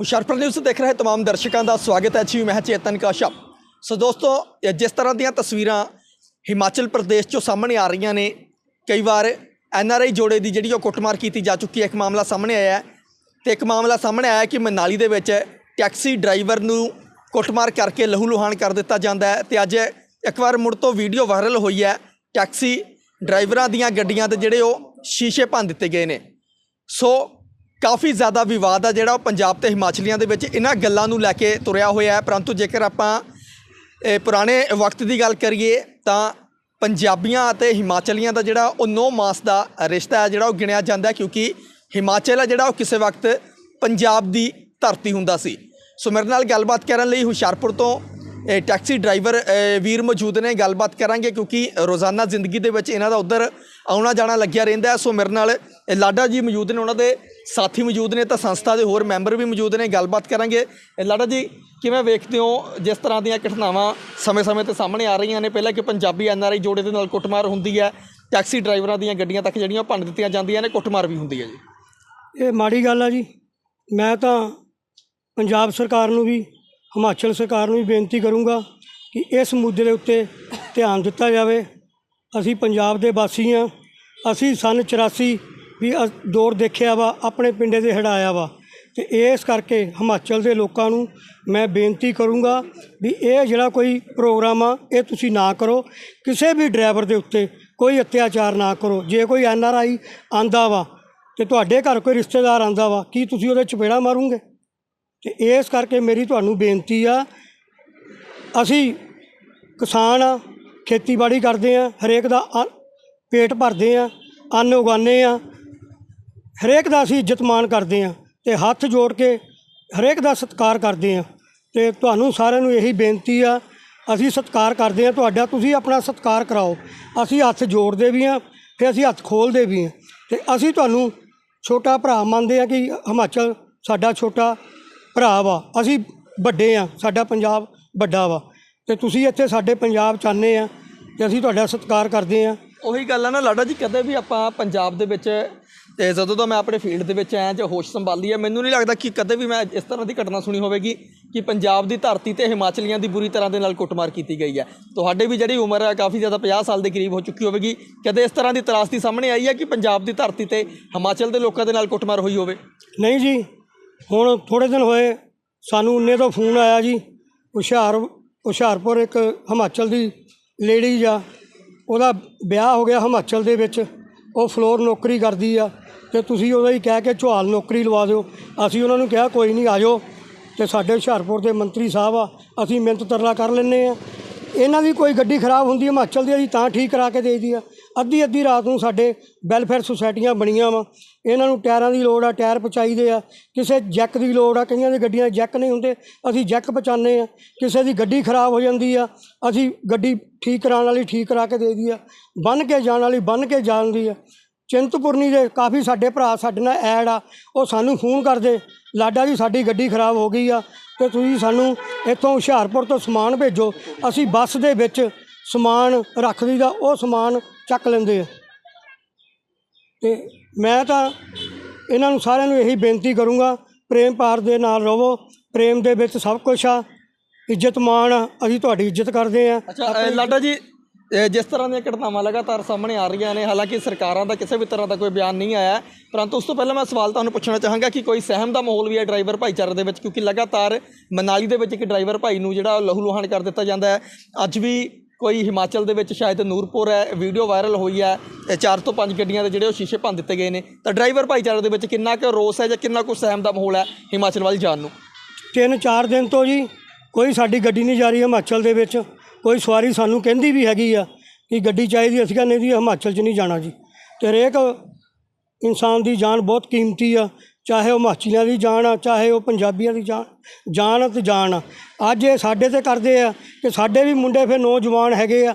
Hoshiarpur news ਦੇਖ ਰਹੇ तमाम ਦਰਸ਼ਕਾਂ ਦਾ ਸਵਾਗਤ ਹੈ ਜੀ ਮੈਂ ਚੇਤਨ ਕਾਸ਼ਪ ਸੋ ਦੋਸਤੋ ਇਹ ਜਿਸ ਤਰ੍ਹਾਂ ਦੀਆਂ ਤਸਵੀਰਾਂ ਹਿਮਾਚਲ ਪ੍ਰਦੇਸ਼ ਚੋਂ ਸਾਹਮਣੇ ਆ ਰਹੀਆਂ ਨੇ ਕਈ ਵਾਰ ਐਨ ਆਰ ਆਈ ਜੋੜੇ ਦੀ ਜਿਹੜੀ ਉਹ ਕੁੱਟਮਾਰ ਕੀਤੀ ਜਾ ਚੁੱਕੀ ਹੈ ਇੱਕ ਮਾਮਲਾ ਸਾਹਮਣੇ ਆਇਆ ਹੈ ਤੇ ਇੱਕ ਮਾਮਲਾ ਸਾਹਮਣੇ ਆਇਆ ਕਿ ਮਨਾਲੀ ਦੇ ਵਿੱਚ ਟੈਕਸੀ ਡਰਾਈਵਰ ਨੂੰ ਕੁੱਟਮਾਰ ਕਰਕੇ ਲਹੂ ਲੁਹਾਨ ਕਰ ਦਿੱਤਾ ਜਾਂਦਾ ਹੈ ਤੇ ਅੱਜ ਇੱਕ ਵਾਰ ਮੁੜ ਤੋਂ ਵੀਡੀਓ ਵਾਇਰਲ ਹੋਈ ਹੈ ਟੈਕਸੀ ਡਰਾਈਵਰਾਂ ਦੀਆਂ ਗੱਡੀਆਂ ਤੇ ਜਿਹੜੇ ਉਹ ਸ਼ੀਸ਼ੇ ਭੰਨ ਦਿੱਤੇ ਗਏ ਨੇ ਸੋ ਕਾਫੀ ਜ਼ਿਆਦਾ ਵਿਵਾਦ ਆ ਜਿਹੜਾ ਉਹ ਪੰਜਾਬ ਤੇ ਹਿਮਾਚਲੀਆਂ ਦੇ ਵਿੱਚ ਇਹਨਾਂ ਗੱਲਾਂ ਨੂੰ ਲੈ ਕੇ ਤੁਰਿਆ ਹੋਇਆ ਹੈ। ਪਰੰਤੂ ਜੇਕਰ ਆਪਾਂ ਪੁਰਾਣੇ ਵਕਤ ਦੀ ਗੱਲ ਕਰੀਏ ਤਾਂ ਪੰਜਾਬੀਆਂ ਅਤੇ ਹਿਮਾਚਲੀਆਂ ਦਾ ਜਿਹੜਾ ਉਹ ਨੋ ਮਾਸ ਦਾ ਰਿਸ਼ਤਾ ਹੈ, ਜਿਹੜਾ ਉਹ ਗਿਣਿਆ ਜਾਂਦਾ ਕਿਉਂਕਿ ਹਿਮਾਚਲ ਹੈ ਜਿਹੜਾ ਉਹ ਕਿਸੇ ਵਕਤ ਪੰਜਾਬ ਦੀ ਧਰਤੀ ਹੁੰਦਾ ਸੀ। ਸੋ ਮੇਰੇ ਨਾਲ ਗੱਲਬਾਤ ਕਰਨ ਲਈ ਹੁਸ਼ਿਆਰਪੁਰ ਤੋਂ ਟੈਕਸੀ ਡਰਾਈਵਰ ਵੀਰ ਮੌਜੂਦ ਨੇ। ਗੱਲਬਾਤ ਕਰਾਂਗੇ ਕਿਉਂਕਿ ਰੋਜ਼ਾਨਾ ਜ਼ਿੰਦਗੀ ਦੇ ਵਿੱਚ ਇਹਨਾਂ ਦਾ ਉਧਰ ਆਉਣਾ ਜਾਣਾ ਲੱਗਿਆ ਰਹਿੰਦਾ ਸੋ ਮੇਰੇ ਨਾਲ ਲਾਡਾ ਜੀ ਮੌਜੂਦ ਨੇ, ਉਹਨਾਂ ਦੇ ਸਾਥੀ ਮੌਜੂਦ ਨੇ ਤਾਂ ਸੰਸਥਾ ਦੇ ਹੋਰ ਮੈਂਬਰ ਵੀ ਮੌਜੂਦ ਨੇ, ਗੱਲਬਾਤ ਕਰਾਂਗੇ। ਇਹ ਲਾਡਾ ਜੀ, ਕਿਵੇਂ ਵੇਖਦੇ ਹੋ ਜਿਸ ਤਰ੍ਹਾਂ ਦੀਆਂ ਘਟਨਾਵਾਂ ਸਮੇਂ-ਸਮੇਂ ਤੇ ਸਾਹਮਣੇ ਆ ਰਹੀਆਂ ਨੇ? ਪਹਿਲਾਂ ਕਿ ਪੰਜਾਬੀ ਐਨਆਰਆਈ ਜੋੜੇ ਦੇ ਨਾਲ ਕੁੱਟਮਾਰ ਹੁੰਦੀ ਹੈ, ਟੈਕਸੀ ਡਰਾਈਵਰਾਂ ਦੀਆਂ ਗੱਡੀਆਂ ਤੱਕ ਜਿਹੜੀਆਂ ਭੰਨ ਦਿੱਤੀਆਂ ਜਾਂਦੀਆਂ ਨੇ, ਕੁੱਟਮਾਰ ਵੀ ਹੁੰਦੀ ਹੈ ਜੀ। ਇਹ ਮਾੜੀ ਗੱਲ ਆ ਜੀ। ਮੈਂ ਤਾਂ ਪੰਜਾਬ ਸਰਕਾਰ ਨੂੰ ਵੀ, ਹਿਮਾਚਲ ਸਰਕਾਰ ਨੂੰ ਵੀ ਬੇਨਤੀ ਕਰੂੰਗਾ ਕਿ ਇਸ ਮੁੱਦੇ ਦੇ ਉੱਤੇ ਧਿਆਨ ਦਿੱਤਾ ਜਾਵੇ। ਅਸੀਂ ਪੰਜਾਬ ਦੇ ਵਾਸੀ ਹਾਂ। ਅਸੀਂ ਸਨ 84 ਵੀ ਅ- ਦੌਰ ਦੇਖਿਆ ਵਾ, ਆਪਣੇ ਪਿੰਡੇ ਦੇ ਹੜਾਇਆ ਵਾ। ਤੇ ਇਸ ਕਰਕੇ ਹਿਮਾਚਲ ਦੇ ਲੋਕਾਂ ਨੂੰ ਮੈਂ ਬੇਨਤੀ ਕਰੂੰਗਾ ਵੀ ਇਹ ਜਿਹੜਾ ਕੋਈ ਪ੍ਰੋਗਰਾਮ ਆ, ਇਹ ਤੁਸੀਂ ਨਾ ਕਰੋ। ਕਿਸੇ ਵੀ ਡਰਾਈਵਰ ਦੇ ਉੱਤੇ ਕੋਈ ਅਤਿਆਚਾਰ ਨਾ ਕਰੋ। ਜੇ ਕੋਈ ਐਨ ਆਰ ਆਈ ਆਂਦਾ ਵਾ ਤੇ ਤੁਹਾਡੇ ਘਰ ਕੋਈ ਰਿਸ਼ਤੇਦਾਰ ਆਂਦਾ ਵਾ, ਕੀ ਤੁਸੀਂ ਉਹਦੇ ਚਪੇੜਾ ਮਾਰੋਗੇ? ਤੇ ਇਸ ਕਰਕੇ ਮੇਰੀ ਤੁਹਾਨੂੰ ਬੇਨਤੀ ਆ, ਅਸੀਂ ਕਿਸਾਨ ਆ, ਖੇਤੀਬਾੜੀ ਕਰਦੇ ਆ, ਹਰੇਕ ਦਾ ਅ- ਪੇਟ ਭਰਦੇ ਆ, ਅੰਨ ਉਗਾਉਂਦੇ ਆ ਹਰੇਕ ਦਾ ਅਸੀਂ ਇੱਜ਼ਤ ਮਾਣ ਕਰਦੇ ਹਾਂ ਤੇ ਹੱਥ ਜੋੜ ਕੇ ਹਰੇਕ ਦਾ ਸਤਿਕਾਰ ਕਰਦੇ ਹਾਂ ਤੇ ਤੁਹਾਨੂੰ ਸਾਰਿਆਂ ਨੂੰ ਇਹੀ ਬੇਨਤੀ ਆ, ਅਸੀਂ ਸਤਿਕਾਰ ਕਰਦੇ ਹਾਂ ਤੁਹਾਡਾ, ਤੁਸੀਂ ਆਪਣਾ ਸਤਿਕਾਰ ਕਰਾਓ। ਅਸੀਂ ਹੱਥ ਜੋੜਦੇ ਵੀ ਹਾਂ ਤੇ ਅਸੀਂ ਹੱਥ ਖੋਲਦੇ ਵੀ ਹਾਂ ਤੇ ਅਸੀਂ ਤੁਹਾਨੂੰ ਛੋਟਾ ਭਰਾ ਮੰਨਦੇ ਆ ਕਿ ਹਿਮਾਚਲ ਸਾਡਾ ਛੋਟਾ ਭਰਾ ਵਾ, ਅਸੀਂ ਵੱਡੇ ਆ ਸਾਡਾ ਪੰਜਾਬ ਵੱਡਾ ਵਾ ਤੇ ਤੁਸੀਂ ਇੱਥੇ ਸਾਡੇ ਪੰਜਾਬ ਚ ਆਉਂਦੇ ਆ ਤੇ ਅਸੀਂ ਤੁਹਾਡਾ ਸਤਿਕਾਰ ਕਰਦੇ ਆ ਉਹੀ ਗੱਲ ਆ ਨਾ ਲਾਡਾ ਜੀ, ਕਦੇ ਵੀ ਆਪਾਂ ਪੰਜਾਬ ਦੇ ਵਿੱਚ ਤੇ ਜਦੋਂ ਤੋਂ ਮੈਂ ਆਪਣੇ ਫੀਲਡ ਦੇ ਵਿੱਚ ਆਇਆ ਜਾਂ ਹੋਸ਼ ਸੰਭਾਲੀ ਹੈ ਮੈਨੂੰ ਨਹੀਂ ਲੱਗਦਾ ਕਿ ਕਦੇ ਵੀ ਮੈਂ ਇਸ ਤਰ੍ਹਾਂ ਦੀ ਘਟਨਾ ਸੁਣੀ ਹੋਵੇਗੀ ਕਿ ਪੰਜਾਬ ਦੀ ਧਰਤੀ ਤੇ ਹਿਮਾਚਲੀਆਂ ਦੀ ਬੁਰੀ ਤਰ੍ਹਾਂ ਦੇ ਨਾਲ ਕੁੱਟਮਾਰ ਕੀਤੀ ਗਈ ਹੈ। ਤੁਹਾਡੇ ਵੀ ਜਿਹੜੀ ਉਮਰ ਹੈ ਕਾਫੀ ਜ਼ਿਆਦਾ 50 ਸਾਲ ਦੇ ਕਰੀਬ ਹੋ ਚੁੱਕੀ ਹੋਵੇਗੀ। ਕਦੇ ਇਸ ਤਰ੍ਹਾਂ ਦੀ ਤਰਾਸਦੀ ਸਾਹਮਣੇ ਆਈ ਹੈ ਕਿ ਪੰਜਾਬ ਦੀ ਧਰਤੀ ਤੇ ਹਿਮਾਚਲ ਦੇ ਲੋਕਾਂ ਦੇ ਨਾਲ ਕੁੱਟਮਾਰ ਹੋਈ ਹੋਵੇ? ਨਹੀਂ ਜੀ, ਹੁਣ ਥੋੜੇ ਦਿਨ ਹੋਏ, ਸਾਨੂੰ ਉਨੇ ਤੋਂ ਫੋਨ ਆਇਆ ਜੀ। ਹੁਸ਼ਿਆਰ, ਹੁਸ਼ਿਆਰਪੁਰ ਇੱਕ ਹਿਮਾਚਲ ਦੀ ਲੇਡੀ ਆ, ਉਹਦਾ ਵਿਆਹ ਹੋ ਗਿਆ ਹਿਮਾਚਲ ਦੇ ਵਿੱਚ। ਉਹ ਫਲੋਰ ਨੌਕਰੀ ਕਰਦੀ ਆ ਤੇ ਤੁਸੀਂ ਉਹਦਾ ਹੀ ਕਹਿ ਕੇ ਝੁਹਾਲ ਨੌਕਰੀ ਲਵਾ ਦਿਓ। ਅਸੀਂ ਉਹਨਾਂ ਨੂੰ ਕਿਹਾ, ਕੋਈ ਨਹੀਂ ਆਜੋ ਤੇ ਸਾਡੇ ਹੁਸ਼ਿਆਰਪੁਰ ਦੇ ਮੰਤਰੀ ਸਾਹਿਬ ਆ, ਅਸੀਂ ਮਿਹਨਤ ਤਰਲਾ ਕਰ ਲੈਂਦੇ ਆ। ਇਹਨਾਂ ਦੀ ਕੋਈ ਗੱਡੀ ਖਰਾਬ ਹੁੰਦੀ ਹੈ, ਹਿਮਾਚਲ ਦੀ ਅਸੀਂ ਤਾਂ ਠੀਕ ਕਰਾ ਕੇ ਦੇਈਦੀ ਆ। ਅੱਧੀ ਅੱਧੀ ਰਾਤ ਨੂੰ ਸਾਡੇ ਵੈਲਫੇਅਰ ਸੁਸਾਇਟੀਆਂ ਬਣੀਆਂ ਵਾ। ਇਹਨਾਂ ਨੂੰ ਟਾਇਰਾਂ ਦੀ ਲੋੜ ਆ, ਟਾਇਰ ਪਹੁੰਚਾਈਦੇ ਆ। ਕਿਸੇ ਜੈਕ ਦੀ ਲੋੜ ਆ, ਕਈਆਂ ਦੀ ਗੱਡੀਆਂ ਦੇ ਜੈਕ ਨਹੀਂ ਹੁੰਦੇ। ਅਸੀਂ ਜੈਕ ਪਹੁੰਚਾਉਂਦੇ ਆ। ਕਿਸੇ ਦੀ ਗੱਡੀ ਖਰਾਬ ਹੋ ਜਾਂਦੀ ਆ, ਅਸੀਂ ਗੱਡੀ ਠੀਕ ਕਰਾਉਣ ਵਾਲੀ ਠੀਕ ਕਰਾ ਕੇ ਦੇਈਦੀ ਆ। ਬੰਨ ਕੇ ਜਾਣ ਵਾਲੀ ਬੰਨ ਕੇ ਜਾਂਦੀ ਆ। ਚਿੰਤਪੁਰਨੀ ਦੇ ਕਾਫੀ ਸਾਡੇ ਭਰਾ ਸਾਡੇ ਨਾਲ ਐਡ ਆ। ਉਹ ਸਾਨੂੰ ਫੋਨ ਕਰਦੇ, ਲਾਡਾ ਜੀ, ਸਾਡੀ ਗੱਡੀ ਖਰਾਬ ਹੋ ਗਈ ਆ। ਤੇ ਤੁਸੀਂ ਸਾਨੂੰ ਇੱਥੋਂ ਹੁਸ਼ਿਆਰਪੁਰ ਤੋਂ ਸਮਾਨ ਭੇਜੋ। ਅਸੀਂ ਬੱਸ ਦੇ ਵਿੱਚ ਸਮਾਨ ਰੱਖ ਦਈਦਾ ਉਹ ਸਮਾਨ ਚੱਕ ਲੈਂਦੇ ਆ। ਤੇ ਮੈਂ ਤਾਂ ਇਹਨਾਂ ਨੂੰ ਸਾਰਿਆਂ ਨੂੰ ਇਹੀ ਬੇਨਤੀ ਕਰੂੰਗਾ, ਪ੍ਰੇਮ ਪਿਆਰ ਦੇ ਨਾਲ ਰਹੋ, ਪ੍ਰੇਮ ਦੇ ਵਿੱਚ ਸਭ ਕੁਝ ਆ, ਇੱਜ਼ਤ ਮਾਣ ਆ, ਅਸੀਂ ਤੁਹਾਡੀ ਇੱਜ਼ਤ ਕਰਦੇ ਆ। ਅੱਛਾ ਲਾਡਾ ਜੀ ਜਿਸ ਤਰ੍ਹਾਂ ਦੀਆਂ ਘਟਨਾਵਾਂ ਲਗਾਤਾਰ ਸਾਹਮਣੇ ਆ ਰਹੀਆਂ ਨੇ, ਹਾਲਾਂਕਿ ਸਰਕਾਰਾਂ ਦਾ ਕਿਸੇ ਵੀ ਤਰ੍ਹਾਂ ਦਾ ਕੋਈ ਬਿਆਨ ਨਹੀਂ ਆਇਆ, ਪਰੰਤੂ ਉਸ ਤੋਂ ਪਹਿਲਾਂ ਮੈਂ ਸਵਾਲ ਤੁਹਾਨੂੰ ਪੁੱਛਣਾ ਚਾਹਾਂਗਾ ਕਿ ਕੋਈ ਸਹਿਮ ਦਾ ਮਾਹੌਲ ਵੀ ਹੈ ਡਰਾਈਵਰ ਭਾਈਚਾਰੇ ਦੇ ਵਿੱਚ, ਕਿਉਂਕਿ ਲਗਾਤਾਰ ਮਨਾਲੀ ਦੇ ਵਿੱਚ ਇੱਕ ਡਰਾਈਵਰ ਭਾਈ ਨੂੰ ਜਿਹੜਾ ਲਹੂ ਲੁਹਾਨ ਕਰ ਦਿੱਤਾ ਜਾਂਦਾ ਹੈ। ਅੱਜ ਵੀ ਕੋਈ ਹਿਮਾਚਲ ਦੇ ਵਿੱਚ ਸ਼ਾਇਦ ਨੂਰਪੁਰ ਹੈ, ਵੀਡੀਓ ਵਾਇਰਲ ਹੋਈ ਹੈ ਚਾਰ ਤੋਂ ਪੰਜ ਗੱਡੀਆਂ ਦੇ ਜਿਹੜੇ ਉਹ ਸ਼ੀਸ਼ੇ ਭੰਨ ਦਿੱਤੇ ਗਏ ਨੇ। ਤਾਂ ਡਰਾਈਵਰ ਭਾਈਚਾਰੇ ਦੇ ਵਿੱਚ ਕਿੰਨਾ ਕੁ ਰੋਸ ਹੈ ਜਾਂ ਕਿੰਨਾ ਕੁ ਸਹਿਮ ਦਾ ਮਾਹੌਲ ਹੈ ਹਿਮਾਚਲ ਵੱਲ ਜਾਣ ਨੂੰ? ਤਿੰਨ ਚਾਰ ਦਿਨ ਤੋਂ ਜੀ, ਕੋਈ ਸਾਡੀ ਗੱਡੀ ਨਹੀਂ ਜਾ ਰਹੀ ਹਿਮਾਚਲ ਦੇ ਵਿੱਚ। ਕੋਈ ਸਵਾਰੀ ਸਾਨੂੰ ਕਹਿੰਦੀ ਵੀ ਹੈਗੀ ਆ ਕਿ ਗੱਡੀ ਚਾਹੀਦੀ ਅਸੀਂ ਕਹਿੰਦੇ ਜੀ ਹਿਮਾਚਲ 'ਚ ਨਹੀਂ ਜਾਣਾ ਜੀ। ਤੇ ਹਰੇਕ ਇਨਸਾਨ ਦੀ ਜਾਨ ਬਹੁਤ ਕੀਮਤੀ ਆ, ਚਾਹੇ ਉਹ ਹਿਮਾਚਲੀਆਂ ਦੀ ਜਾਨ ਆ, ਚਾਹੇ ਉਹ ਪੰਜਾਬੀਆਂ ਦੀ ਜਾਨ ਜਾਨ ਆ ਤੇ ਜਾਨ ਆ। ਅੱਜ ਇਹ ਸਾਡੇ ਤੇ ਕਰਦੇ ਆ ਕਿ ਸਾਡੇ ਵੀ ਮੁੰਡੇ ਫਿਰ ਨੌਜਵਾਨ ਹੈਗੇ ਆ।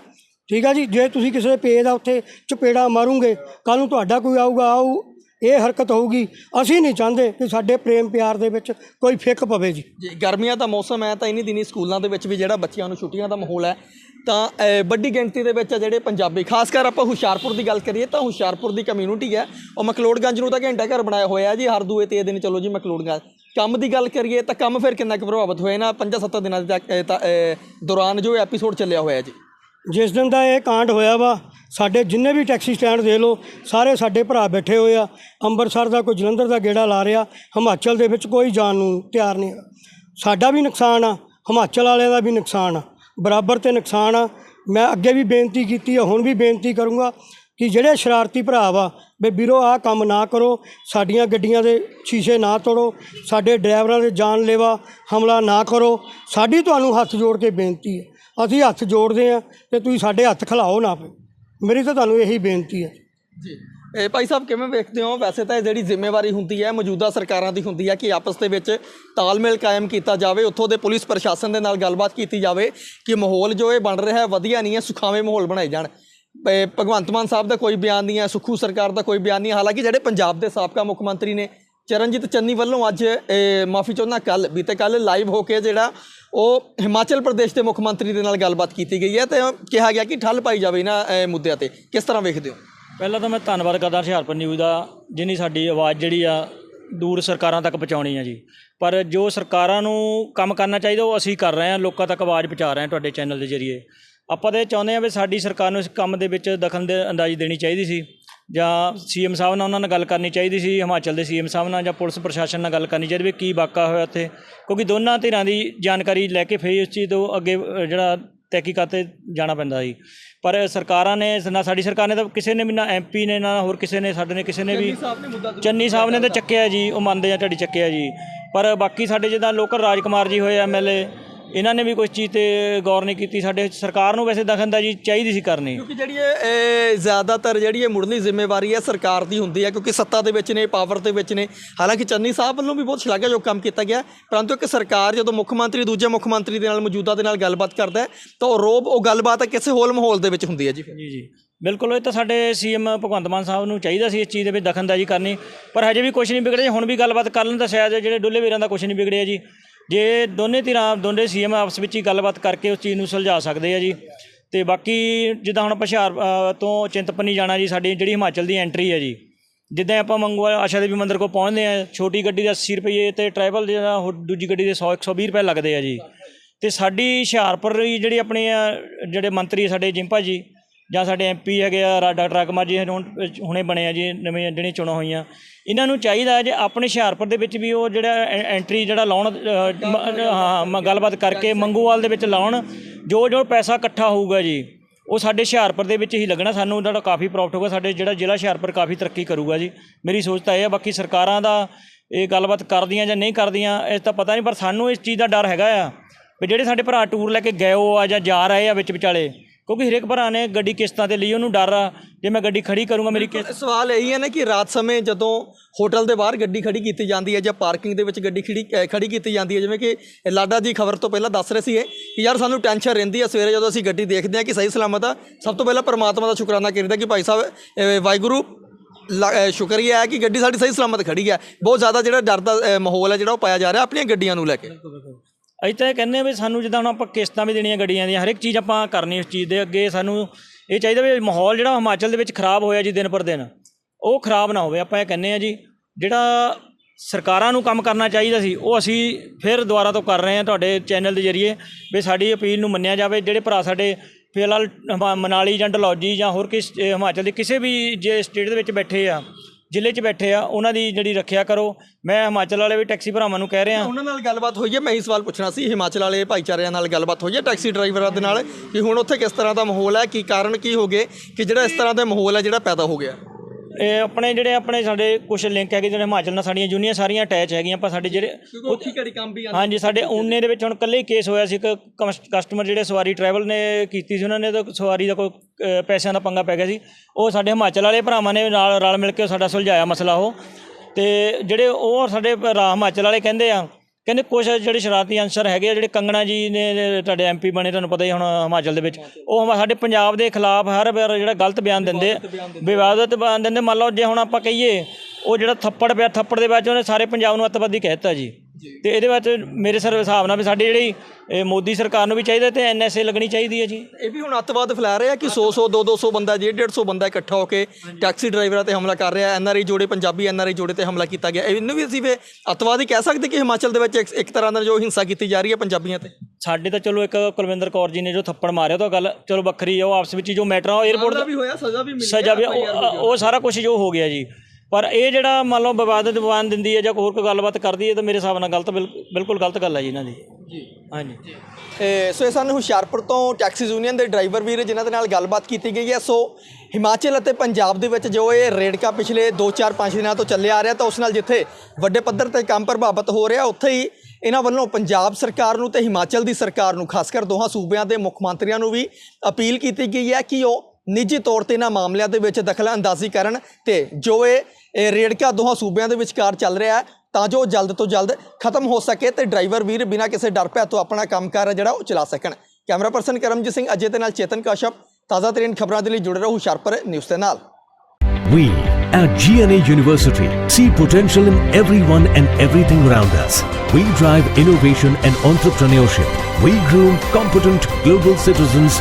ਠੀਕ ਆ ਜੀ? ਜੇ ਤੁਸੀਂ ਕਿਸੇ ਦੇ ਪੇ ਦਾ ਉੱਥੇ ਚਪੇੜਾ ਮਾਰੂਗੇ ਕੱਲ ਨੂੰ ਤੁਹਾਡਾ ਕੋਈ ਆਊਗਾ, ਆਊ ਇਹ ਹਰਕਤ ਹੋਊਗੀ। ਅਸੀਂ ਨਹੀਂ ਚਾਹੁੰਦੇ ਕਿ ਸਾਡੇ ਪ੍ਰੇਮ ਪਿਆਰ ਦੇ ਵਿੱਚ ਕੋਈ ਫਿੱਕ ਪਵੇ ਜੀ। ਜੀ, ਗਰਮੀਆਂ ਦਾ ਮੌਸਮ ਹੈ ਤਾਂ ਇਨੀ ਦਿਨੀ ਸਕੂਲਾਂ ਦੇ ਵਿੱਚ ਵੀ ਜਿਹੜਾ ਬੱਚਿਆਂ ਨੂੰ ਛੁੱਟੀਆਂ ਦਾ ਮਾਹੌਲ ਹੈ, ਤਾਂ ਵੱਡੀ ਗਿਣਤੀ ਦੇ ਵਿੱਚ ਆ ਜਿਹੜੇ ਪੰਜਾਬੀ, ਖਾਸ ਕਰ ਆਪਾਂ ਹੁਸ਼ਿਆਰਪੁਰ ਦੀ ਗੱਲ ਕਰੀਏ ਤਾਂ ਹੁਸ਼ਿਆਰਪੁਰ ਦੀ ਕਮਿਊਨਿਟੀ ਹੈ। ਉਹ ਮਕਲੋੜਗੰਜ ਨੂੰ ਤਾਂ ਘੰਟਾ ਘਰ ਬਣਾਇਆ ਹੋਇਆ ਜੀ, ਹਰ ਦੂਏ ਤੇ ਦਿਨ ਚਲੋ ਜੀ ਮਕਲੋੜਗੰਜ। ਕੰਮ ਦੀ ਗੱਲ ਕਰੀਏ ਤਾਂ ਕੰਮ ਫਿਰ ਕਿੰਨਾ ਕੁ ਪ੍ਰਭਾਵਿਤ ਹੋਇਆ ਨਾ 5-7 ਦਿਨਾਂ ਦੇ ਤੱਕ- ਦੌਰਾਨ ਜੋ ਐਪੀਸੋਡ ਚੱਲਿਆ ਹੋਇਆ ਜੀ। ਜਿਸ ਦਿਨ ਦਾ ਇਹ ਕਾਂਡ ਹੋਇਆ ਵਾ, ਸਾਡੇ ਜਿੰਨੇ ਵੀ ਟੈਕਸੀ ਸਟੈਂਡ ਦੇ ਲੋ ਸਾਰੇ ਸਾਡੇ ਭਰਾ ਬੈਠੇ ਹੋਏ ਆ। ਅੰਮ੍ਰਿਤਸਰ ਦਾ ਕੋਈ ਜਲੰਧਰ ਦਾ ਗੇੜਾ ਲਾ ਰਿਹਾ, ਹਿਮਾਚਲ ਦੇ ਵਿੱਚ ਕੋਈ ਜਾਣ ਨੂੰ ਤਿਆਰ ਨਹੀਂ। ਸਾਡਾ ਵੀ ਨੁਕਸਾਨ ਆ, ਹਿਮਾਚਲ ਵਾਲਿਆਂ ਦਾ ਵੀ ਨੁਕਸਾਨ ਆ, ਬਰਾਬਰ ਤੇ ਨੁਕਸਾਨ ਆ। ਮੈਂ ਅੱਗੇ ਵੀ ਬੇਨਤੀ ਕੀਤੀ ਆ, ਹੁਣ ਵੀ ਬੇਨਤੀ ਕਰੂੰਗਾ ਕਿ ਜਿਹੜੇ ਸ਼ਰਾਰਤੀ ਭਰਾ ਵਾ, ਵੀ ਵੀਰੋ, ਆਹ ਕੰਮ ਨਾ ਕਰੋ, ਸਾਡੀਆਂ ਗੱਡੀਆਂ ਦੇ ਸ਼ੀਸ਼ੇ ਨਾ ਤੋੜੋ, ਸਾਡੇ ਡਰਾਈਵਰਾਂ ਦੇ ਜਾਨ ਜਾਨਲੇਵਾ ਹਮਲਾ ਨਾ ਕਰੋ। ਸਾਡੀ ਤੁਹਾਨੂੰ ਹੱਥ ਜੋੜ ਕੇ ਬੇਨਤੀ ਹੈ। ਅਸੀਂ ਹੱਥ ਜੋੜਦੇ ਆ ਤੇ ਤੁਸੀਂ ਸਾਡੇ ਹੱਥ ਖਿਲਾਓ ਨਾ ਮੇਰੀ ਤਾਂ ਤੁਹਾਨੂੰ ਇਹੀ ਬੇਨਤੀ ਹੈ। ਜੀ। ਇਹ ਭਾਈ ਸਾਹਿਬ ਕਿਵੇਂ ਵੇਖਦੇ ਹੋ? ਵੈਸੇ ਤਾਂ ਇਹ ਜਿਹੜੀ ਜ਼ਿੰਮੇਵਾਰੀ ਹੁੰਦੀ ਹੈ, ਮੌਜੂਦਾ ਸਰਕਾਰਾਂ ਦੀ ਹੁੰਦੀ ਹੈ ਕਿ ਆਪਸ ਦੇ ਵਿੱਚ ਤਾਲਮੇਲ ਕਾਇਮ ਕੀਤਾ ਜਾਵੇ, ਉੱਥੋਂ ਦੇ ਪੁਲਿਸ ਪ੍ਰਸ਼ਾਸਨ ਦੇ ਨਾਲ ਗੱਲਬਾਤ ਕੀਤੀ ਜਾਵੇ ਕਿ ਮਾਹੌਲ ਜੋ ਇਹ ਬਣ ਰਿਹਾ ਹੈ, ਵਧੀਆ ਨਹੀਂ ਹੈ, ਸੁਖਾਵੇਂ ਮਾਹੌਲ ਬਣਾਏ ਜਾਣ। ਭਗਵੰਤ ਮਾਨ ਸਾਹਿਬ ਦਾ ਕੋਈ ਬਿਆਨ ਨਹੀਂ ਹੈ, ਸੁਖੂ ਸਰਕਾਰ ਦਾ ਕੋਈ ਬਿਆਨ ਨਹੀਂ ਹਾਲਾਂਕਿ ਜਿਹੜੇ ਪੰਜਾਬ ਦੇ ਸਾਬਕਾ ਮੁੱਖ ਮੰਤਰੀ ਨੇ ਚਰਨਜੀਤ ਚੰਨੀ ਵੱਲੋਂ ਅੱਜ ਮਾਫੀ ਚਾਹੁੰਦਾ ਕੱਲ ਬੀਤੇ ਕੱਲ ਲਾਈਵ ਹੋ ਕੇ ਜਿਹੜਾ ਉਹ ਹਿਮਾਚਲ ਪ੍ਰਦੇਸ਼ ਦੇ ਮੁੱਖ ਮੰਤਰੀ ਦੇ ਨਾਲ ਗੱਲਬਾਤ ਕੀਤੀ ਗਈ ਹੈ ਤੇ ਕਿਹਾ ਗਿਆ ਕਿ ਠੱਲ ਪਾਈ ਜਾਵੇ ਇਹਨਾਂ ਮੁੱਦਿਆਂ ਤੇ। ਕਿਸ ਤਰ੍ਹਾਂ ਵੇਖਦੇ ਹੋ? ਪਹਿਲਾਂ ਤਾਂ ਮੈਂ ਧੰਨਵਾਦ ਕਰਦਾ ਹੁਸ਼ਿਆਰਪੁਰ ਨਿਊਜ਼ ਦਾ, ਜਿਨੀ ਸਾਡੀ ਆਵਾਜ਼ ਜਿਹੜੀ ਆ ਦੂਰ ਸਰਕਾਰਾਂ ਤੱਕ ਪਹੁੰਚਾਉਣੀ ਆ ਜੀ। ਪਰ ਜੋ ਸਰਕਾਰਾਂ ਨੂੰ ਕੰਮ ਕਰਨਾ ਚਾਹੀਦਾ, ਉਹ ਅਸੀਂ ਕਰ ਰਹੇ ਹਾਂ ਲੋਕਾਂ ਤੱਕ ਆਵਾਜ਼ ਪਹੁੰਚਾ ਰਹੇ ਹਾਂ ਤੁਹਾਡੇ ਚੈਨਲ ਦੇ ਜ਼ਰੀਏ। ਆਪਾਂ ਤਾਂ ਇਹ ਚਾਹੁੰਦੇ ਹਾਂ ਵੀ ਸਾਡੀ ਸਰਕਾਰ ਨੂੰ ਇਸ ਕੰਮ ਦੇ ਵਿੱਚ ਦਖਲ ਦੇ ਅੰਦਾਜ਼ੀ ਦੇਣੀ ਚਾਹੀਦੀ ਸੀ। ਜਾਂ ਸੀਐਮ ਸਾਹਿਬ ਨਾਲ ਉਹਨਾਂ ਨਾਲ ਗੱਲ ਕਰਨੀ ਚਾਹੀਦੀ ਸੀ ਹਿਮਾਚਲ ਦੇ ਸੀਐਮ ਸਾਹਿਬ ਨਾਲ ਜਾਂ ਪੁਲਿਸ ਪ੍ਰਸ਼ਾਸਨ ਨਾਲ ਗੱਲ ਕਰਨੀ ਚਾਹੀਦੀ ਵੀ ਕੀ ਵਾਕਾ ਹੋਇਆ ਉੱਥੇ ਕਿਉਂਕਿ ਦੋਨਾਂ ਧਿਰਾਂ ਦੀ ਜਾਣਕਾਰੀ ਲੈ ਕੇ ਫਿਰ ਇਸ ਚੀਜ਼ ਤੋਂ ਅੱਗੇ ਜਿਹੜਾ ਤਹਿਕੀਕਾਤ ਤੇ ਜਾਣਾ ਪੈਂਦਾ ਸੀ। ਪਰ ਸਰਕਾਰਾਂ ਨੇ ਨਾ ਸਾਡੀ ਸਰਕਾਰ ਨੇ ਤਾਂ ਕਿਸੇ ਨੇ ਵੀ ਨਾ ਐਮਪੀ ਨੇ ਨਾ ਹੋਰ ਕਿਸੇ ਨੇ ਸਾਡੇ ਨੇ ਕਿਸੇ ਨੇ ਵੀ ਚੰਨੀ ਸਾਹਿਬ ਨੇ ਤਾਂ ਚੱਕਿਆ ਜੀ ਉਹ ਮੰਨਦੇ ਆ ਤੁਹਾਡੀ ਚੱਕਿਆ ਜੀ। ਪਰ ਬਾਕੀ ਸਾਡੇ ਜਿੱਦਾਂ ਲੋਕਲ ਰਾਜਕੁਮਾਰ ਜੀ ਹੋਏ ਐਮਐਲਏ ਇਹਨਾਂ ਨੇ ਵੀ ਕੁਝ ਚੀਜ਼ ਤੇ ਗੌਰ ਨਹੀਂ ਕੀਤੀ ਸਾਡੇ ਸਰਕਾਰ ਨੂੰ ਵੈਸੇ ਦਖਲਅੰਦਾਜ਼ੀ ਚਾਹੀਦੀ ਸੀ ਕਰਨੀ। ਕਿਉਂਕਿ ਜਿਹੜੀ ਇਹ ਜ਼ਿਆਦਾਤਰ ਜਿਹੜੀ ਇਹ ਮੁੱਢਲੀ ਜ਼ਿੰਮੇਵਾਰੀ ਹੈ ਸਰਕਾਰ ਦੀ ਹੁੰਦੀ ਹੈ ਕਿਉਂਕਿ ਸੱਤਾ ਦੇ ਵਿੱਚ ਨੇ ਪਾਵਰ ਦੇ ਵਿੱਚ ਨੇ। ਹਾਲਾਂਕਿ ਚੰਨੀ ਸਾਹਿਬ ਵੱਲੋਂ ਵੀ ਬਹੁਤ ਸ਼ਲਾਘਾਯੋਗ ਕੰਮ ਕੀਤਾ ਗਿਆ ਪਰੰਤੂ ਇੱਕ ਸਰਕਾਰ ਜਦੋਂ ਮੁੱਖ ਮੰਤਰੀ ਦੂਜੇ ਮੁੱਖ ਮੰਤਰੀ ਦੇ ਨਾਲ ਮੌਜੂਦਾ ਦੇ ਨਾਲ ਗੱਲਬਾਤ ਕਰਦਾ ਹੈ ਤਾਂ ਉਹ ਰੋਬ ਉਹ ਗੱਲਬਾਤ ਕਿਸੇ ਹੋਲ ਮਾਹੌਲ ਦੇ ਵਿੱਚ ਹੁੰਦੀ ਹੈ ਜੀ ਜੀ ਜੀ। ਬਿਲਕੁਲ ਇਹ ਤਾਂ ਸਾਡੇ ਸੀਐਮ ਭਗਵੰਤ ਮਾਨ ਸਾਹਿਬ ਨੂੰ ਚਾਹੀਦਾ ਸੀ ਇਸ ਚੀਜ਼ ਦੇ ਵਿੱਚ ਦਖਲਅੰਦਾਜ਼ੀ ਕਰਨੀ ਪਰ ਹਜੇ ਵੀ ਕੁਝ ਨਹੀਂ ਵਿਗੜਿਆ ਹੁਣ ਵੀ ਗੱਲਬਾਤ ਕਰ ਲੈਣ ਤਾਂ ਸ਼ਾਇਦ ਜਿਹੜੇ ਡੁੱਲੇ ਵੀਰਾਂ ਦਾ ਕੁਝ ਨਹੀਂ ਵਿਗੜਿਆ ਜੀ। ਜੇ ਦੋਨੇ ਧਿਰਾਂ, ਦੋਨੇ ਸੀਐਮ ਆਪਸ ਵਿੱਚ ਹੀ ਗੱਲਬਾਤ ਕਰਕੇ ਉਸ ਚੀਜ਼ ਨੂੰ ਸੁਲਝਾ ਸਕਦੇ ਆ ਜੀ। ਤੇ ਬਾਕੀ ਜਿੱਦਾਂ ਹੁਣ ਪਛਾਰ ਤੋਂ ਚਿੰਤਪਨੀ ਜਾਣਾ ਜੀ, ਸਾਡੀ ਜਿਹੜੀ ਹਿਮਾਚਲ ਦੀ ਐਂਟਰੀ ਹੈ ਜੀ। ਜਿੱਦਾਂ ਆਪਾਂ ਮੰਗਵਾ ਆਸ਼ਾ ਦੇਵੀ ਮੰਦਿਰ ਕੋਲ ਪਹੁੰਚਦੇ ਆ, ਛੋਟੀ ਗੱਡੀ ਦਾ 80 ਰੁਪਏ ਤੇ ਟਰੈਵਲ ਜਿਹੜਾ ਹੋਰ ਦੂਜੀ ਗੱਡੀ ਦੇ 100 120 ਰੁਪਏ ਲੱਗਦੇ ਆ ਜੀ। ਤੇ ਸਾਡੀ ਹੁਸ਼ਿਆਰਪੁਰ ਜਿਹੜੀ ਆਪਣੇ ਆ, ਜਿਹੜੇ ਮੰਤਰੀ ਸਾਡੇ ਜਿੰਪਾ ਜੀ ਜਾਂ ਸਾਡੇ ਐਮਪੀ ਹੈਗੇ ਆ ਰਾ- ਡਾਕਟਰ ਰਾਕਮਾਰ ਜੀ ਹੁਣ ਹੁਣੇ ਬਣੇ ਆ ਜੀ ਨਵੇਂ ਜਿਹੜੀਆਂ ਚੋਣਾਂ ਹੋਈਆਂ। ਇਹਨਾਂ ਨੂੰ ਚਾਹੀਦਾ ਜੇ ਆਪਣੇ ਹੁਸ਼ਿਆਰਪੁਰ ਦੇ ਵਿੱਚ ਵੀ ਉਹ ਜਿਹੜਾ ਐ- ਐਂਟਰੀ ਜਿਹੜਾ ਲਾਉਣ ਅ, ਮ- ਹਾਂ ਮ- ਗੱਲਬਾਤ ਕਰਕੇ ਮੰਗੂਵਾਲ ਦੇ ਵਿੱਚ ਲਾਉਣ ਜੋ ਜੋ ਪੈਸਾ ਇਕੱਠਾ ਹੋਊਗਾ ਜੀ ਉਹ ਸਾਡੇ ਹੁਸ਼ਿਆਰਪੁਰ ਦੇ ਵਿੱਚ ਹੀ ਲੱਗਣਾ ਸਾਨੂੰ ਉਹਦਾ ਕਾਫੀ ਪ੍ਰੋਫਿਟ ਹੋਊਗਾ ਸਾਡੇ ਜਿਹੜਾ ਜ਼ਿਲ੍ਹਾ ਹੁਸ਼ਿਆਰਪੁਰ ਕਾਫੀ ਤਰੱਕੀ ਕਰੂਗਾ ਜੀ। ਮੇਰੀ ਸੋਚ ਤਾਂ ਇਹ ਹੈ ਬਾਕੀ ਸਰਕਾਰਾਂ ਦਾ ਇਹ ਗੱਲਬਾਤ ਕਰਦੀਆਂ ਜਾਂ ਨਹੀਂ ਕਰਦੀਆਂ ਇਸ ਤਾਂ ਪਤਾ ਨਹੀਂ ਪਰ ਸਾਨੂੰ ਇਸ ਚੀਜ਼ ਦਾ ਡਰ ਹੈਗਾ ਆ ਵੀ ਜਿਹੜੇ ਸਾਡੇ ਭਰਾ ਟੂਰ ਲੈ ਕੇ ਗਏ ਉਹ ਆ ਜਾਂ ਜਾ ਰਹੇ ਆ ਵਿੱਚ ਵਿਚਾਲੇ ਕਿਉਂਕਿ ਹਰੇਕ ਭਰਾ ਨੇ ਗੱਡੀ ਕਿਸ਼ਤਾਂ ਤੇ ਲਈ ਉਹਨੂੰ ਡਰ ਆ। ਜੇ ਮੈਂ ਗੱਡੀ ਖੜੀ ਕਰੂੰਗਾ ਮੇਰੀ ਕਿਸ਼ਤ ਸਵਾਲ ਇਹੀ ਹੈ ਨਾ ਕਿ ਰਾਤ ਸਮੇਂ ਜਦੋਂ ਹੋਟਲ ਦੇ ਬਾਹਰ ਗੱਡੀ ਖੜੀ ਕੀਤੀ ਜਾਂਦੀ ਹੈ ਜਾਂ ਪਾਰਕਿੰਗ ਦੇ ਵਿੱਚ ਗੱਡੀ ਖੜੀ ਖੜੀ ਕੀਤੀ ਜਾਂਦੀ ਹੈ ਜਿਵੇਂ ਕਿ ਲਾਡਾ ਜੀ ਖਬਰ ਤੋਂ ਪਹਿਲਾਂ ਦੱਸ ਰਹੇ ਸੀ ਕਿ ਯਾਰ ਸਾਨੂੰ ਟੈਨਸ਼ਨ ਰਹਿੰਦੀ ਹੈ ਸਵੇਰੇ ਜਦੋਂ ਅਸੀਂ ਗੱਡੀ ਦੇਖਦੇ ਹਾਂ ਕਿ ਸਹੀ ਸਲਾਮਤ ਆ ਸਭ ਤੋਂ ਪਹਿਲਾਂ ਪਰਮਾਤਮਾ ਦਾ ਸ਼ੁਕਰਾਨਾ ਕਰੀਦਾ ਕਿ ਭਾਈ ਸਾਹਿਬ ਵਾਹਿਗੁਰੂ ਸ਼ੁਕਰੀਆ ਹੈ ਕਿ ਗੱਡੀ ਸਾਡੀ ਸਹੀ ਸਲਾਮਤ ਖੜੀ ਹੈ। ਬਹੁਤ ਜ਼ਿਆਦਾ ਜਿਹੜਾ ਡਰ ਦਾ ਮਾਹੌਲ ਹੈ ਜਿਹੜਾ ਉਹ ਪਾਇਆ ਜਾ ਰਿਹਾ ਆਪਣੀਆਂ ਗੱਡੀਆਂ ਨੂੰ ਲੈ ਕੇ। ਅਸੀਂ ਤਾਂ ਇਹ ਕਹਿੰਦੇ ਆ ਵੀ ਸਾਨੂੰ ਜਿੱਦਾਂ ਹੁਣ ਆਪਾਂ ਕਿਸ਼ਤਾਂ ਵੀ ਦੇਣੀਆਂ ਗੱਡੀਆਂ ਦੀਆਂ ਹਰ ਇੱਕ ਚੀਜ਼ ਆਪਾਂ ਕਰਨੀ ਉਸ ਚੀਜ਼ ਦੇ ਅੱਗੇ ਸਾਨੂੰ ਇਹ ਚਾਹੀਦਾ ਵੀ ਮਾਹੌਲ ਜਿਹੜਾ ਹਿਮਾਚਲ ਦੇ ਵਿੱਚ ਖਰਾਬ ਹੋਇਆ ਜੀ ਦਿਨ ਪਰ ਦਿਨ, ਉਹ ਖਰਾਬ ਨਾ ਹੋਵੇ। ਆਪਾਂ ਇਹ ਕਹਿੰਦੇ ਆ ਜੀ, ਜਿਹੜਾ ਸਰਕਾਰਾਂ ਨੂੰ ਕੰਮ ਕਰਨਾ ਚਾਹੀਦਾ ਸੀ, ਉਹ ਅਸੀਂ ਫਿਰ ਦੁਬਾਰਾ ਤੋਂ ਕਰ ਰਹੇ ਹਾਂ ਤੁਹਾਡੇ ਚੈਨਲ ਦੇ ਜ਼ਰੀਏ ਵੀ ਸਾਡੀ ਅਪੀਲ ਨੂੰ ਮੰਨਿਆ ਜਾਵੇ। ਜਿਹੜੇ ਭਰਾ ਸਾਡੇ ਫਿਲਹਾਲ ਹਿਮਾ- ਮਨਾਲੀ ਜਾਂ ਡਲਹੌਜੀ ਜਾਂ ਹੋਰ ਕਿਸ, ਹਿਮਾਚਲ ਦੇ ਕਿਸੇ ਵੀ ਜੇ ਸਟੇਟ ਦੇ ਵਿੱਚ ਬੈਠੇ ਆ ਜ਼ਿਲ੍ਹੇ 'ਚ ਬੈਠੇ ਆ, ਉਹਨਾਂ ਦੀ ਜਿਹੜੀ ਰੱਖਿਆ ਕਰੋ। ਮੈਂ ਹਿਮਾਚਲ ਵਾਲੇ ਵੀ ਟੈਕਸੀ ਭਰਾਵਾਂ ਨੂੰ ਕਹਿ ਰਿਹਾ। ਉਹਨਾਂ ਨਾਲ ਗੱਲਬਾਤ ਹੋਈ ਹੈ, ਮੈਂ ਇਹ ਸਵਾਲ ਪੁੱਛਣਾ ਸੀ, ਹਿਮਾਚਲ ਵਾਲੇ ਭਾਈਚਾਰਿਆਂ ਨਾਲ ਗੱਲਬਾਤ ਹੋਈ ਹੈ ਟੈਕਸੀ ਡਰਾਈਵਰਾਂ ਦੇ ਨਾਲ, ਕਿ ਹੁਣ ਉੱਥੇ ਕਿਸ ਤਰ੍ਹਾਂ ਦਾ ਮਾਹੌਲ ਹੈ, ਕੀ ਕਾਰਨ ਕੀ ਹੋ ਗਏ, ਕਿ ਜਿਹੜਾ ਇਸ ਤਰ੍ਹਾਂ ਦਾ ਮਾਹੌਲ ਹੈ ਜਿਹੜਾ ਪੈਦਾ ਹੋ ਗਿਆ? ਇਹ ਆਪਣੇ ਜਿਹੜੇ ਆਪਣੇ ਸਾਡੇ ਕੁਝ ਲਿੰਕ ਹੈਗੇ ਜਿਹੜੇ ਹਿਮਾਚਲ ਨਾਲ ਸਾਡੀਆਂ ਯੂਨੀਅਨ ਸਾਰੀਆਂ ਅਟੈਚ ਹੈਗੀਆਂ ਆਪਾਂ ਸਾਡੇ ਜਿਹੜੇ ਕਿਉਂਕਿ ਉੱਥੇ ਘੜੀ ਕੰਮ ਵੀ ਹਾਂਜੀ ਸਾਡੇ ਊਨੇ ਦੇ ਵਿੱਚ ਹੁਣ ਕੱਲੇ ਹੀ ਕੇਸ ਹੋਇਆ ਸੀ ਇੱਕ ਕਮਸ- ਕਸਟਮਰ ਜਿਹੜੇ ਸਵਾਰੀ ਟਰੈਵਲ ਨੇ ਕੀਤੀ ਸੀ ਉਹਨਾਂ ਨੇ ਤਾਂ ਸਵਾਰੀ ਦਾ ਕੋਈ ਅ, ਪੈਸਿਆਂ ਦਾ ਪੰਗਾ ਪੈ ਗਿਆ ਸੀ। ਉਹ ਸਾਡੇ ਹਿਮਾਚਲ ਵਾਲੇ ਭਰਾਵਾਂ ਨੇ ਨਾਲ ਰਲ ਮਿਲ ਕੇ ਸਾਡਾ ਸੁਲਝਾਇਆ ਮਸਲਾ ਉਹ। ਤੇ ਜਿਹੜੇ ਉਹ ਸਾਡੇ ਭਰਾ ਹਿਮਾਚਲ ਵਾਲੇ ਕਹਿੰਦੇ ਆ ਕਹਿੰਦੇ ਕੁਝ ਜਿਹੜੇ ਸ਼ਰਾਰਤੀ ਅਨਸਰ ਹੈਗੇ ਆ, ਜਿਹੜੇ ਕੰਗਣਾ ਜੀ ਨੇ ਤੁਹਾਡੇ ਐਮਪੀ ਬਣੇ, ਤੁਹਾਨੂੰ ਪਤਾ ਹੀ ਹੁਣ ਹਿਮਾਚਲ ਦੇ ਵਿੱਚ। ਉਹ ਸਾਡੇ ਪੰਜਾਬ ਦੇ ਖਿਲਾਫ ਹਰ ਵਾਰ ਜਿਹੜਾ ਗਲਤ ਬਿਆਨ ਦਿੰਦੇ ਵਿਵਾਦਤ ਬਿਆਨ ਦਿੰਦੇ ਮੰਨ ਲਓ ਜੇ ਹੁਣ ਆਪਾਂ ਕਹੀਏ, ਉਹ ਜਿਹੜਾ ਥੱਪੜ ਪਿਆ, ਥੱਪੜ ਦੇ ਵਿੱਚ ਉਹਨੇ ਸਾਰੇ ਪੰਜਾਬ ਨੂੰ ਅੱਤਵਾਦੀ ਕਹਿ ਦਿੱਤਾ ਜੀ। ਤੇ ਇਹਦੇ ਵਿੱਚ ਮੇਰੇ ਸਰ ਹਿਸਾਬ ਨਾਲ ਵੀ ਸਾਡੀ ਜਿਹੜੀ ਇਹ ਮੋਦੀ ਸਰਕਾਰ ਨੂੰ ਵੀ ਚਾਹੀਦਾ ਤੇ ਐਨਐਸਏ ਲੱਗਣੀ ਚਾਹੀਦੀ ਹੈ ਜੀ। ਇਹ ਵੀ ਹੁਣ ਅੱਤਵਾਦ ਫੈਲਾ ਰਿਹਾ ਕਿ 100 100 200 200 ਬੰਦਾ ਜੇ 150 ਬੰਦਾ ਇਕੱਠਾ ਹੋ ਕੇ ਟੈਕਸੀ ਡਰਾਈਵਰਾਂ ਤੇ ਹਮਲਾ ਕਰ ਰਿਹਾ ਐਨਆਰਆਈ ਜੋੜੇ ਪੰਜਾਬੀ ਐਨਆਰਆਈ ਜੋੜੇ ਤੇ ਹਮਲਾ ਕੀਤਾ ਗਿਆ। ਇਹਨੂੰ ਵੀ ਅਸੀਂ ਵੇ ਅੱਤਵਾਦ ਹੀ ਕਹਿ ਸਕਦੇ ਕਿ ਹਿਮਾਚਲ ਦੇ ਵਿੱਚ ਇੱਕ- ਤਰ੍ਹਾਂ ਦਾ ਜੋ ਹਿੰਸਾ ਕੀਤੀ ਜਾ ਰਹੀ ਹੈ ਪੰਜਾਬੀਆਂ ਤੇ। ਸਾਡੇ ਤਾਂ ਚਲੋ ਇੱਕ ਕੁਲਵਿੰਦਰ ਕੌਰ ਜੀ ਨੇ ਜੋ ਥੱਪੜ ਮਾਰਿਆ ਤਾਂ ਗੱਲ ਚਲੋ ਵੱਖਰੀ ਹੈ ਉਹ ਆਪਸ ਵਿੱਚ ਜੋ ਮੈਟਰ ਆ 에어ਪੋਰਟ ਵੀ ਹੋਇਆ ਸਜ਼ਾ ਵੀ ਮਿਲੀ ਸਜ਼ਾ ਵੀ ਉਹ ਸਾਰਾ ਕੁਝ ਜੋ ਹੋ ਗਿਆ ਜੀ। ਪਰ ਇਹ ਜਿਹੜਾ ਮੰਨ ਲਓ ਵਿਵਾਦਤ ਬਿਆਨ ਦਿੰਦੀ ਹੈ ਜਾਂ ਹੋਰ ਕੋਈ ਗੱਲਬਾਤ ਕਰਦੀ ਹੈ ਤਾਂ ਮੇਰੇ ਹਿਸਾਬ ਨਾਲ ਗਲਤ ਬਿਲ- ਬਿਲਕੁਲ ਗਲਤ ਗੱਲ ਹੈ ਜੀ ਇਹਨਾਂ ਦੀ। ਜੀ। ਹਾਂਜੀ। ਇਹ ਸੋ ਇਹ ਸਾਨੂੰ ਹੁਸ਼ਿਆਰਪੁਰ ਤੋਂ ਟੈਕਸੀ ਯੂਨੀਅਨ ਦੇ ਡਰਾਈਵਰ ਵੀਰ ਜਿਨ੍ਹਾਂ ਦੇ ਨਾਲ ਗੱਲਬਾਤ ਕੀਤੀ ਗਈ ਹੈ। ਸੋ ਹਿਮਾਚਲ ਅਤੇ ਪੰਜਾਬ ਦੇ ਵਿੱਚ ਜੋ ਇਹ ਰੇੜਕਾ ਪਿਛਲੇ 2-4-5 ਦਿਨਾਂ ਤੋਂ ਚੱਲਿਆ ਆ ਰਿਹਾ ਤਾਂ ਉਸ ਨਾਲ ਜਿੱਥੇ ਵੱਡੇ ਪੱਧਰ ਤੇ ਕੰਮ ਪ੍ਰਭਾਵਿਤ ਹੋ ਰਿਹਾ ਉੱਥੇ ਹੀ ਇਹਨਾਂ ਵੱਲੋਂ ਪੰਜਾਬ ਸਰਕਾਰ ਨੂੰ ਤੇ ਹਿਮਾਚਲ ਦੀ ਸਰਕਾਰ ਨੂੰ ਖਾਸ ਕਰ ਦੋਹਾਂ ਸੂਬਿਆਂ ਦੇ ਮੁੱਖ ਮੰਤਰੀਆਂ ਨੂੰ ਵੀ ਅਪੀਲ ਕੀਤੀ ਗਈ ਹੈ ਕਿ ਉਹ ਨਿੱਜੀ ਤੌਰ ਤੇ ਇਹਨਾਂ ਮਾਮਲਿਆਂ ਦੇ ਵਿੱਚ ਦਖਲ ਅੰਦਾਜ਼ੀ ਕਰਨ ਤੇ ਜੋ ਇਹ ਇਹ ਰੇੜਕਾ ਦੋਹਾਂ ਸੂਬਿਆਂ ਦੇ ਵਿਚਕਾਰ ਚੱਲ ਰਿਹਾ ਹੈ, ਤਾਂ ਜੋ ਜਲਦ ਤੋਂ ਜਲਦ ਖਤਮ ਹੋ ਸਕੇ ਤੇ ਡਰਾਈਵਰ ਵੀਰ ਬਿਨਾਂ ਕਿਸੇ ਡਰ ਭੈ ਤੋਂ ਆਪਣਾ ਕੰਮਕਾਰ ਹੈ ਜਿਹੜਾ ਉਹ ਚਲਾ ਸਕਣ ਕੈਮਰਾ ਪਰਸਨ ਕਰਮਜੀਤ ਸਿੰਘ ਅਜੇ ਦੇ ਨਾਲ ਚੇਤਨ ਕਾਸ਼ਪ ਤਾਜ਼ਾ ਤਰੀਨ ਖਬਰਾਂ ਦੇ ਲਈ ਜੁੜੇ ਰਹੋ ਹੁਸ਼ਿਆਰਪੁਰ ਨਿਊਜ਼ ਦੇ ਨਾਲ We at GNA University see potential in everyone and everything around us. We drive innovation and entrepreneurship. We groom competent global citizens